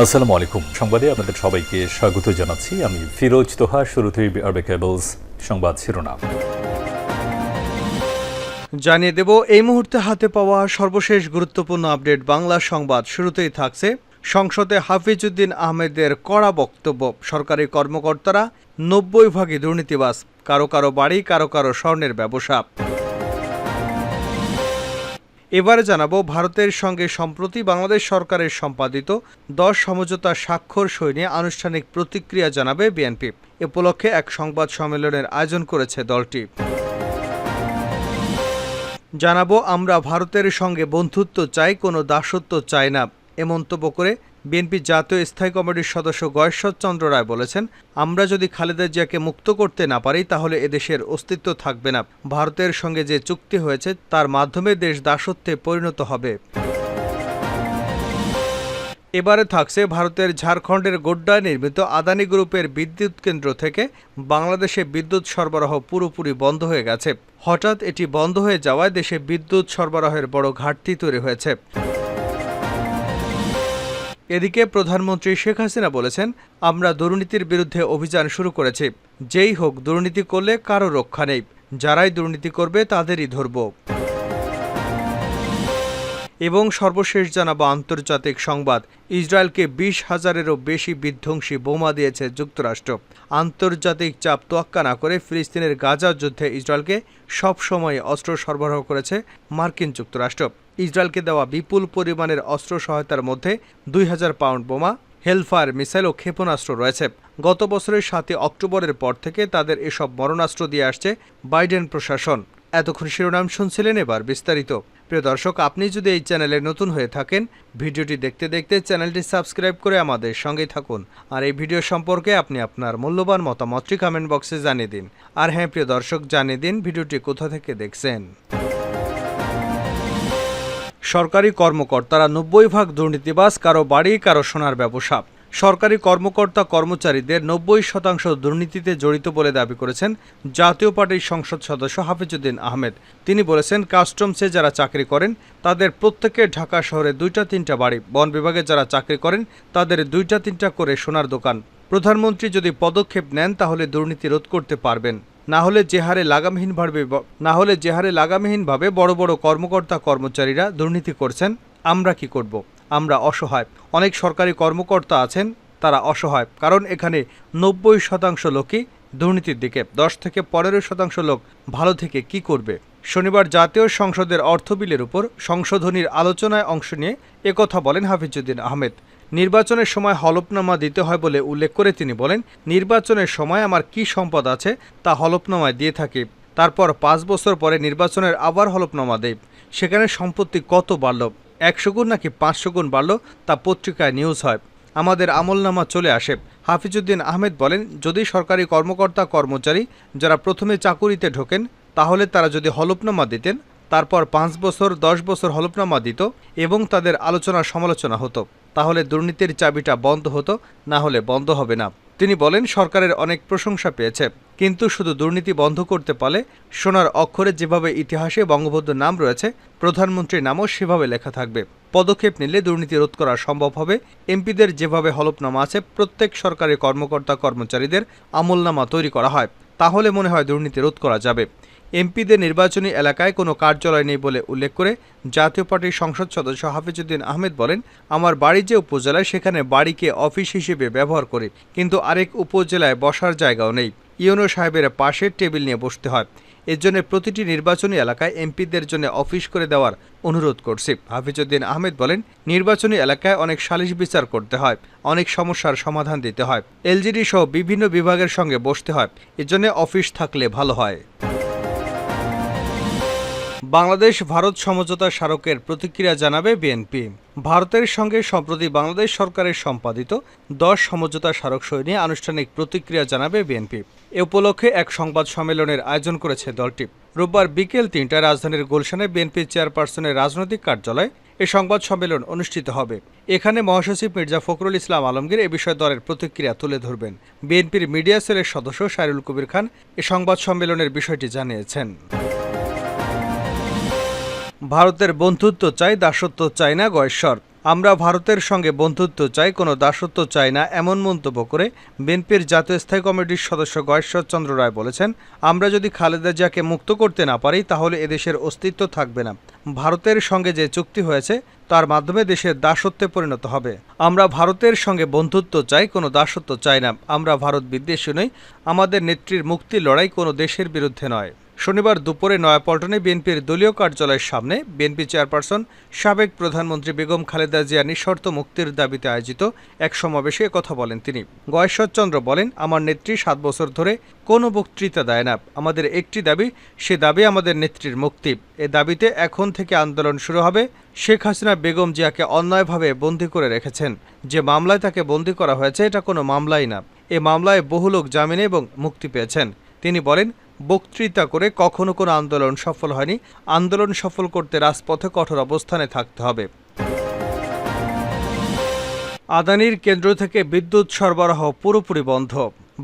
আসসালামু আলাইকুম। সংবাদে আপনাদের সবাইকে স্বাগত জানাচ্ছি। আমি ফিরোজ তোহা, শুরুতেই আরবে কেবলস সংবাদ শিরোনাম। জানিয়ে দেব, এই মুহূর্তে হাতে পাওয়া সর্বশেষ গুরুত্বপূর্ণ আপডেট বাংলা সংবাদ শুরুতেই থাকছে। সংসদে হাফিজউদ্দিন আহমেদের কড়া বক্তব্য। সরকারি কর্মকর্তারা নব্বই ভাগই দুর্নীতিবাস কারও কারও বাড়ি, কারও কারও স্বর্ণের ব্যবসা। এবারে জানাব ভারতের সঙ্গে সম্প্রতি বাংলাদেশ সরকারের সম্পাদিত দশ সমঝোতা স্বাক্ষর সই নিয়ে আনুষ্ঠানিক প্রতিক্রিয়া জানাবে বিএনপি। এ উপলক্ষে এক সংবাদ সম্মেলনের আয়োজন করেছে দলটি। জানাব, আমরা ভারতের সঙ্গে বন্ধুত্ব চাই, কোনো দাসত্ব চাই না। এ মন্তব্য করে বিএনপি জাতীয় স্থায়ী কমিটির সদস্য গয়েশ্বর চন্দ্র রায় বলেছেন, আমরা যদি খালেদা জিয়াকে মুক্ত করতে না পারি, তাহলে এদেশের অস্তিত্ব থাকবে না। ভারতের সঙ্গে যে চুক্তি হয়েছে, তার মাধ্যমে দেশ দাসত্বে পরিণত হবে। এবারে থাকছে ভারতের ঝাড়খণ্ডের গোড্ডায় নির্মিত আদানি গ্রুপের বিদ্যুৎ কেন্দ্র থেকে বাংলাদেশে বিদ্যুৎ সরবরাহ পুরোপুরি বন্ধ হয়ে গেছে। হঠাৎ এটি বন্ধ হয়ে যাওয়ায় দেশে বিদ্যুৎ সরবরাহের বড় ঘাটতি তৈরি হয়েছে। এদিকে প্রধানমন্ত্রী শেখ হাসিনা বলেছেন, আমরা দুর্নীতির বিরুদ্ধে অভিযান শুরু করেছি। যেই হোক, দুর্নীতি করলে কারও রক্ষা নেই। যারাই দুর্নীতি করবে, তাদেরই ধরব। এবং সর্বশেষ জানাব আন্তর্জাতিক সংবাদ। ইসরায়েলকে বিশ হাজারেরও বেশি বিধ্বংসী বোমা দিয়েছে যুক্তরাষ্ট্র। আন্তর্জাতিক চাপ তোয়াক্কা না করে ফিলিস্তিনের গাজা যুদ্ধে ইসরায়েলকে সবসময় অস্ত্র সরবরাহ করেছে মার্কিন যুক্তরাষ্ট্র। ইসরায়েলকে দেওয়া বিপুল পরিমাণের অস্ত্র সহায়তার মধ্যে দুই হাজার পাউন্ড বোমা, হেলফায়ার মিসাইল ও ক্ষেপণাস্ত্র রয়েছে। গত বছরের সাতই অক্টোবরের পর থেকে তাদের এসব মরণাস্ত্র দিয়ে আসছে বাইডেন প্রশাসন। এতক্ষণ শিরোনাম শুনছিলেন এবার বিস্তারিত। প্রিয় দর্শক, আপনি যদি এই চ্যানেলে নতুন হয়ে থাকেন, ভিডিওটি দেখতে দেখতে চ্যানেলটি সাবস্ক্রাইব করে আমাদের সঙ্গেই থাকুন। আর এই ভিডিও সম্পর্কে আপনি আপনার মূল্যবান মতামতটি কমেন্ট বক্সে জানিয়ে দিন। আর হ্যাঁ প্রিয় দর্শক, জানিয়ে দিন ভিডিওটি কোথা থেকে দেখছেন। সরকারি কর্মকর্তারা নব্বই ভাগ দুর্নীতিবাস কারও বাড়ি, কারও সোনার ব্যবসা। সরকারি কর্মকর্তা কর্মচারীদের নব্বই শতাংশ দুর্নীতিতে জড়িত বলে দাবি করেছেন জাতীয় পার্টির সংসদ সদস্য হাফিজউদ্দিন আহমেদ। তিনি বলেছেন, কাস্টমসে যারা চাকরি করেন, তাদের প্রত্যেকের ঢাকা শহরে দুইটা তিনটা বাড়ি, বন বিভাগে যারা চাকরি করেন, তাদের দুইটা তিনটা করে সোনার দোকান। প্রধানমন্ত্রী যদি পদক্ষেপ নেন, তাহলে দুর্নীতি রোধ করতে পারবেন। না হলে যে হারে লাগামহীনভাবে না হলে যে হারে লাগামহীনভাবে বড় বড় কর্মকর্তা কর্মচারীরা দুর্নীতি করছেন, আমরা কি করব? আমরা অসহায়। অনেক সরকারি কর্মকর্তা আছেন, তারা অসহায়। কারণ এখানে নব্বই শতাংশ লোকই দুর্নীতির দিকে। দশ থেকে পনেরো শতাংশ লোক ভালো থেকে কি করবে? শনিবার জাতীয় সংসদের অর্থ বিলের উপর সংশোধনীর আলোচনায় অংশ নিয়ে একথা বলেন হাফিজুদ্দিন আহমেদ। নির্বাচনের সময় হলফনামা দিতে হয় বলে উল্লেখ করে তিনি বলেন, নির্বাচনের সময় আমার কি সম্পদ আছে তা হলফনামায় দিয়ে থাকি। তারপর পাঁচ বছর পরে নির্বাচনের আবার হলফনামা দেয় সেখানে সম্পত্তি কত বাড়ল? একশো গুণ নাকি পাঁচশো গুণ বাড়ল তা পত্রিকায় নিউজ হয়। আমাদের আমলনামা চলে আসে। হাফিজউদ্দিন আহমেদ বলেন, যদি সরকারি কর্মকর্তা, কর্মচারী যারা প্রথমে চাকুরিতে ঢোকেন, তাহলে তারা যদি হলফনামা দিতেন, তারপর পাঁচ বছর, দশ বছর হলফনামা দিত এবং তাদের আলোচনা সমালোচনা হতো, তাহলে দুর্নীতির চাবিটা বন্ধ হতো, না হলে বন্ধ হবে না। তিনি বলেন, সরকারের অনেক প্রশংসা পেয়েছে। কিন্তু শুধু দুর্নীতি বন্ধ করতে পারলে সোনার অক্ষরে যেভাবে ইতিহাসে বঙ্গবন্ধুর নাম রয়েছে, প্রধানমন্ত্রীর নামও সেভাবে লেখা থাকবে। পদক্ষেপ নিলে দুর্নীতি রোধ করা সম্ভব হবে। এমপিদের যেভাবে হলফনামা আছে, প্রত্যেক সরকারি কর্মকর্তা কর্মচারীদের আমলনামা তৈরি করা হয়। তাহলে মনে হয় দুর্নীতি রোধ করা যাবে। এমপিদের নির্বাচনী এলাকায় কোনো কার্যালয় নেই বলে উল্লেখ করে জাতীয় পার্টির সংসদ সদস্য হাফিজউদ্দিন আহমেদ বলেন, আমার বাড়ি যে উপজেলায়, সেখানে বাড়িকে অফিস হিসেবে ব্যবহার করি, কিন্তু আরেক উপজেলায় বসার জায়গাও নেই। ইউনো সাহেবের পাশের টেবিল নিয়ে বসতে হয়। এর জন্য প্রতিটি নির্বাচনী এলাকায় এমপিদের জন্য অফিস করে দেওয়ার অনুরোধ করছি। হাফিজুদ্দিন আহমেদ বলেন, নির্বাচনী এলাকায় অনেক সালিশ বিচার করতে হয়, অনেক সমস্যার সমাধান দিতে হয়। এলজিডি সহ বিভিন্ন বিভাগের সঙ্গে বসতে হয়, এর এজন্য অফিস থাকলে ভালো হয়। বাংলাদেশ ভারত সমঝোতা স্মারকের প্রতিক্রিয়া জানাবে বিএনপি। ভারতের সঙ্গে সম্প্রতি বাংলাদেশ সরকারের সম্পাদিত দশ সমঝোতা স্মারক সই নিয়ে আনুষ্ঠানিক প্রতিক্রিয়া জানাবে বিএনপি। এ উপলক্ষে এক সংবাদ সম্মেলনের আয়োজন করেছে দলটি। রোববার বিকেল তিনটায় রাজধানীর গুলশানে বিএনপি চেয়ারপারসনের রাজনৈতিক কার্যালয় এ সংবাদ সম্মেলন অনুষ্ঠিত হবে। এখানে মহাসচিব মির্জা ফখরুল ইসলাম আলমগীর এ বিষয়ে দলের প্রতিক্রিয়া তুলে ধরবেন। বিএনপির মিডিয়া সেলের সদস্য সাইরুল কবির খান এ সংবাদ সম্মেলনের বিষয়টি জানিয়েছেন। ভারতের বন্ধুত্ব চাই, দাসত্ব চাই না গয়েশ্বর। আমরা ভারতের সঙ্গে বন্ধুত্ব চাই, কোনো দাসত্ব চাই না, এমন মন্তব্য করে বিএনপির জাতীয় স্থায়ী কমিটির সদস্য গয়েশ্বর চন্দ্র রায় বলেছেন, আমরা যদি খালেদা জিয়াকে মুক্ত করতে না পারি, তাহলে এদেশের অস্তিত্ব থাকবে না। ভারতের সঙ্গে যে চুক্তি হয়েছে, তার মাধ্যমে দেশের দাসত্বে পরিণত হবে। আমরা ভারতের সঙ্গে বন্ধুত্ব চাই, কোনো দাসত্ব চাই না। আমরা ভারত বিদ্বেষী নই। আমাদের নেত্রীর মুক্তি লড়াই কোনো দেশের বিরুদ্ধে নয়। শনিবার দুপুরে নয়াপল্টনে বিএনপির দলীয় কার্যালয়ের সামনে বিএনপি চেয়ারপারসন সাবেক প্রধানমন্ত্রী বেগম খালেদা জিয়া নিঃশর্ত মুক্তির দাবিতে আয়োজিত এক সমাবেশে কথা বলেন তিনি। গয়েশ্বরচন্দ্র বলেন, আমার নেত্রী সাত বছর ধরে কোনো বক্তৃতা দেয় না। আমাদের একটি দাবি, সে দাবি আমাদের নেত্রীর মুক্তি। এ দাবিতে এখন থেকে আন্দোলন শুরু হবে। শেখ হাসিনা বেগম জিয়াকে অন্যায়ভাবে বন্দী করে রেখেছেন। যে মামলায় তাকে বন্দী করা হয়েছে, এটা কোনো মামলাই না। এ মামলায় বহু লোক জামিনে এবং মুক্তি পেয়েছেন। তিনি বলেন বক্তৃতা করে কখনো কোনো আন্দোলন সফল হয়নি। আন্দোলন সফল করতে রাজপথে কঠোর অবস্থানে থাকতে হবে। আদানির কেন্দ্র থেকে বিদ্যুৎ সরবরাহ পুরোপুরি বন্ধ।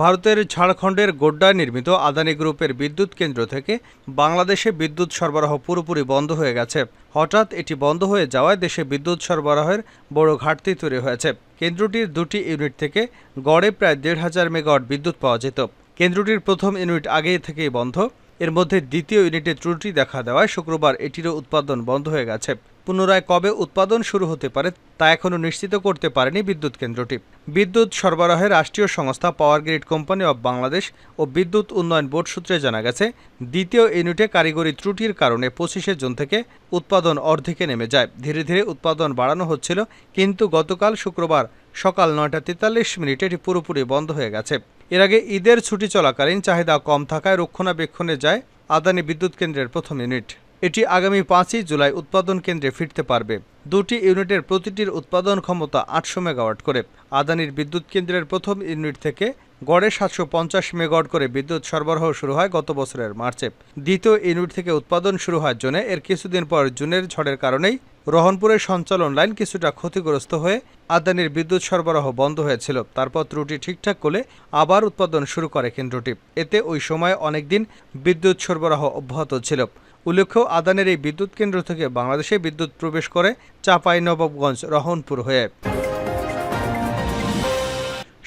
ভারতের ঝাড়খণ্ডের গোড্ডায় নির্মিত আদানি গ্রুপের বিদ্যুৎ কেন্দ্র থেকে বাংলাদেশে বিদ্যুৎ সরবরাহ পুরোপুরি বন্ধ হয়ে গেছে। হঠাৎ এটি বন্ধ হয়ে যাওয়ায় দেশে বিদ্যুৎ সরবরাহের বড় ঘাটতি তৈরি হয়েছে। কেন্দ্রটির দুটি ইউনিট থেকে গড়ে প্রায় দেড় হাজার মেগাওয়াট বিদ্যুৎ পাওয়া যেত। কেন্দ্রটির প্রথম ইউনিট আগে থেকেই বন্ধ। এর মধ্যে দ্বিতীয় ইউনিটে ত্রুটি দেখা দেওয়ায় শুক্রবার এটিরও উৎপাদন বন্ধ হয়ে গেছে। পুনরায় কবে উৎপাদন শুরু হতে পারে তা এখনও নিশ্চিত করতে পারেনি বিদ্যুৎ কেন্দ্রটি। বিদ্যুৎ সরবরাহে রাষ্ট্রীয় সংস্থা power grid company of Bangladesh ও বিদ্যুৎ উন্নয়ন বোর্ড সূত্রে জানা গেছে, দ্বিতীয় ইউনিটে কারিগরি ত্রুটির কারণে পঁচিশে জুন থেকে উৎপাদন অর্ধেকে নেমে যায়। ধীরে ধীরে উৎপাদন বাড়ানো হচ্ছিল, কিন্তু গতকাল শুক্রবার সকাল নয়টা তেতাল্লিশ মিনিটে এটি পুরোপুরি বন্ধ হয়ে গেছে। এর আগে ঈদের ছুটি চলাকালীন চাহিদা কম থাকায় রক্ষণাবেক্ষণে যায় আদানি বিদ্যুৎ কেন্দ্রের প্রথম ইউনিট। এটি আগামী পাঁচই জুলাই উৎপাদন কেন্দ্রে ফিরতে পারবে। দুটি ইউনিটের প্রতিটির উৎপাদন ক্ষমতা আটশো মেগাওয়াট করে। আদানির বিদ্যুৎ কেন্দ্রের প্রথম ইউনিট থেকে গড়ে সাতশো পঞ্চাশ মেগাওয়াট করে বিদ্যুৎ সরবরাহ শুরু হয় গত বছরের মার্চে। দ্বিতীয় ইউনিট থেকে উৎপাদন শুরু হয় জুনে। এর কিছুদিন পর জুনের ঝড়ের কারণেই রহনপুরের সঞ্চালন লাইন কিছুটা ক্ষতিগ্রস্ত হয়ে আদানির বিদ্যুৎ সরবরাহ বন্ধ হয়েছিল। তারপর ত্রুটি ঠিকঠাক করলে আবার উৎপাদন শুরু করে কেন্দ্রটি। এতে ওই সময় অনেকদিন বিদ্যুৎ সরবরাহ অব্যাহত ছিল। উল্লেখ্য, আদানের এই বিদ্যুৎ কেন্দ্র থেকে বাংলাদেশে বিদ্যুৎ প্রবেশ করে চাপাই, নবাবগঞ্জ, রহনপুর হয়ে।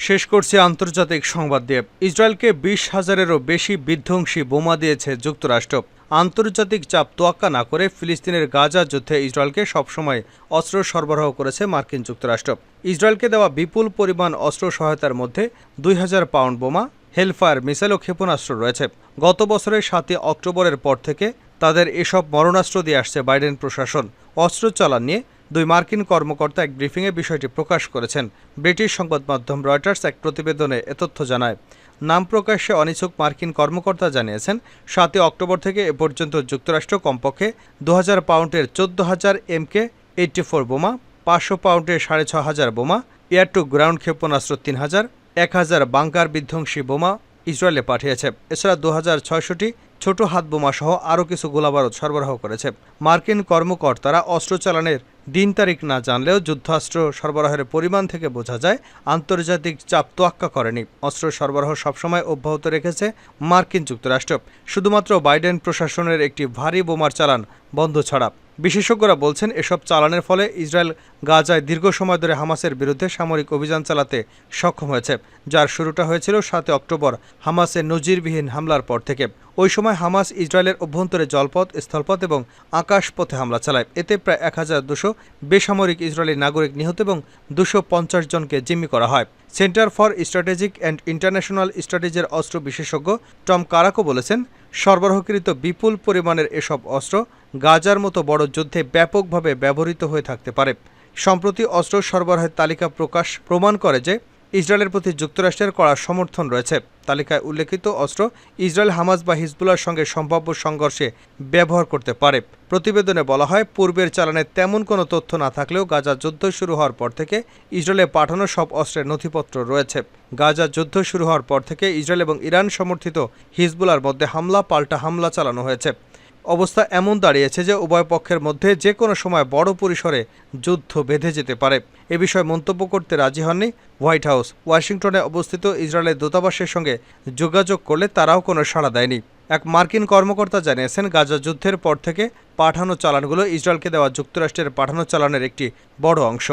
শেষ করছে আন্তর্জাতিক সংবাদ দিয়ে। ইসরায়েলকে বিশ হাজারেরও বেশি বিধ্বংসী বোমা দিয়েছে যুক্তরাষ্ট্র। আন্তর্জাতিক চাপ তোয়াক্কা না করে ফিলিস্তিনের গাজা যুদ্ধে ইসরায়েলকে সবসময় অস্ত্র সরবরাহ করেছে মার্কিন যুক্তরাষ্ট্র। ইসরায়েলকে দেওয়া বিপুল পরিমাণ অস্ত্র সহায়তার মধ্যে দুই হাজার পাউন্ড বোমা, হেলফায়ার মিসাইল ও ক্ষেপণাস্ত্র রয়েছে। গত বছরের সাতই অক্টোবরের পর থেকে তাদের এসব মরণাস্ত্র দিয়ে আসছে বাইডেন প্রশাসন। অস্ত্র চালান নিয়ে দুই মার্কিন কর্মকর্তা এক ব্রিফিংয়ে বিষয়টি প্রকাশ করেছেন। ব্রিটিশ সংবাদ মাধ্যম রয়টার্স এক প্রতিবেদনে এ তথ্য জানায়। নাম প্রকাশ্যে অনিচ্ছুক মার্কিন কর্মকর্তা জানিয়েছেন, সাতই অক্টোবর থেকে এ পর্যন্ত যুক্তরাষ্ট্র কমপক্ষে দু হাজার পাউন্ডের চোদ্দ হাজার এমকে এইটটি ফোর বোমা, পাঁচশো পাউন্ডের সাড়ে ছ হাজার বোমা, এয়ার টু গ্রাউন্ড ক্ষেপণাস্ত্র তিন হাজার, এক হাজার বাংকার বিধ্বংসী বোমা ইসরায়েলে পাঠিয়েছে। এছাড়া দু হাজার ছয়শটি ছোট হাত বোমা সহ আরও কিছু গোলাবারুদ সরবরাহ করেছে। মার্কিন কর্মকর্তারা অস্ত্র চালানের দিন তারিখ না জানলেও যুদ্ধাস্ত্র সরবরাহের পরিমাণ থেকে বোঝা যায়, আন্তর্জাতিক চাপ তোয়াক্কা করেনি। অস্ত্র সরবরাহ সবসময় অব্যাহত রেখেছে মার্কিন যুক্তরাষ্ট্র। শুধুমাত্র বাইডেন প্রশাসনের একটি ভারী বোমার চালান বন্ধ ছাড়া। বিশেষজ্ঞরা বলছেন, এসব চালানের ফলে ইসরায়েল গাজায় দীর্ঘ সময় ধরে হামাসের বিরুদ্ধে সামরিক অভিযান চালাতে সক্ষম হয়েছে, যার শুরুটা হয়েছিল সাতই অক্টোবর হামাসের নজিরবিহীন হামলার পর থেকে। ওই সময় হামাস ইসরায়েলের অভ্যন্তরে জলপথ, স্থলপথ এবং আকাশপথে হামলা চালায়। এতে প্রায় এক হাজার দুশো বেসামরিক ইসরায়েলি নাগরিক নিহত এবং দুশো পঞ্চাশ জনকে জিম্মি করা হয়। Centre for strategic and international স্ট্র্যাটেজির অস্ত্র বিশেষজ্ঞ টম কারাকো বলেছেন, সরবরাহকৃত বিপুল পরিমাণের এসব অস্ত্র গাজার মতো বড় যুদ্ধে ব্যাপকভাবে ব্যবহৃত হয়ে থাকতে পারে। সম্প্রতি অস্ত্র সরবরাহের তালিকা প্রকাশ প্রমাণ করে যে, ইসরায়েলের প্রতি যুক্তরাষ্ট্রের কড়া সমর্থন রয়েছে। তালিকায় উল্লেখিত অস্ত্র ইসরায়েল হামাজ বা হিজবুলার সঙ্গে সম্ভাব্য সংঘর্ষে ব্যবহার করতে পারে। প্রতিবেদনে বলা হয়, পূর্বের চালানে তেমন কোনো তথ্য না থাকলেও গাজা যুদ্ধ শুরু হওয়ার পর থেকে ইসরায়েলে পাঠানো সব অস্ত্রের নথিপত্র রয়েছে। গাজা যুদ্ধ শুরু হওয়ার পর থেকে ইসরায়েল এবং ইরান সমর্থিত হিজবুলার মধ্যে হামলা, পাল্টা হামলা চালানো হয়েছে। অবস্থা এমন দাঁড়িয়েছে যে উভয় পক্ষের মধ্যে যে কোনো সময় বড় পরিসরে যুদ্ধ বেঁধে যেতে পারে। এ বিষয়ে মন্তব্য করতে রাজি হননি হোয়াইট হাউস। ওয়াশিংটনে অবস্থিত ইসরায়েলের দূতাবাসের সঙ্গে যোগাযোগ করলে তারাও কোনো সাড়া দেয়নি। এক মার্কিন কর্মকর্তা জানিয়েছেন, গাজা যুদ্ধের পর থেকে পাঠানো চালানগুলো ইসরায়েলকে দেওয়া যুক্তরাষ্ট্রের পাঠানো চালানের একটি বড় অংশ।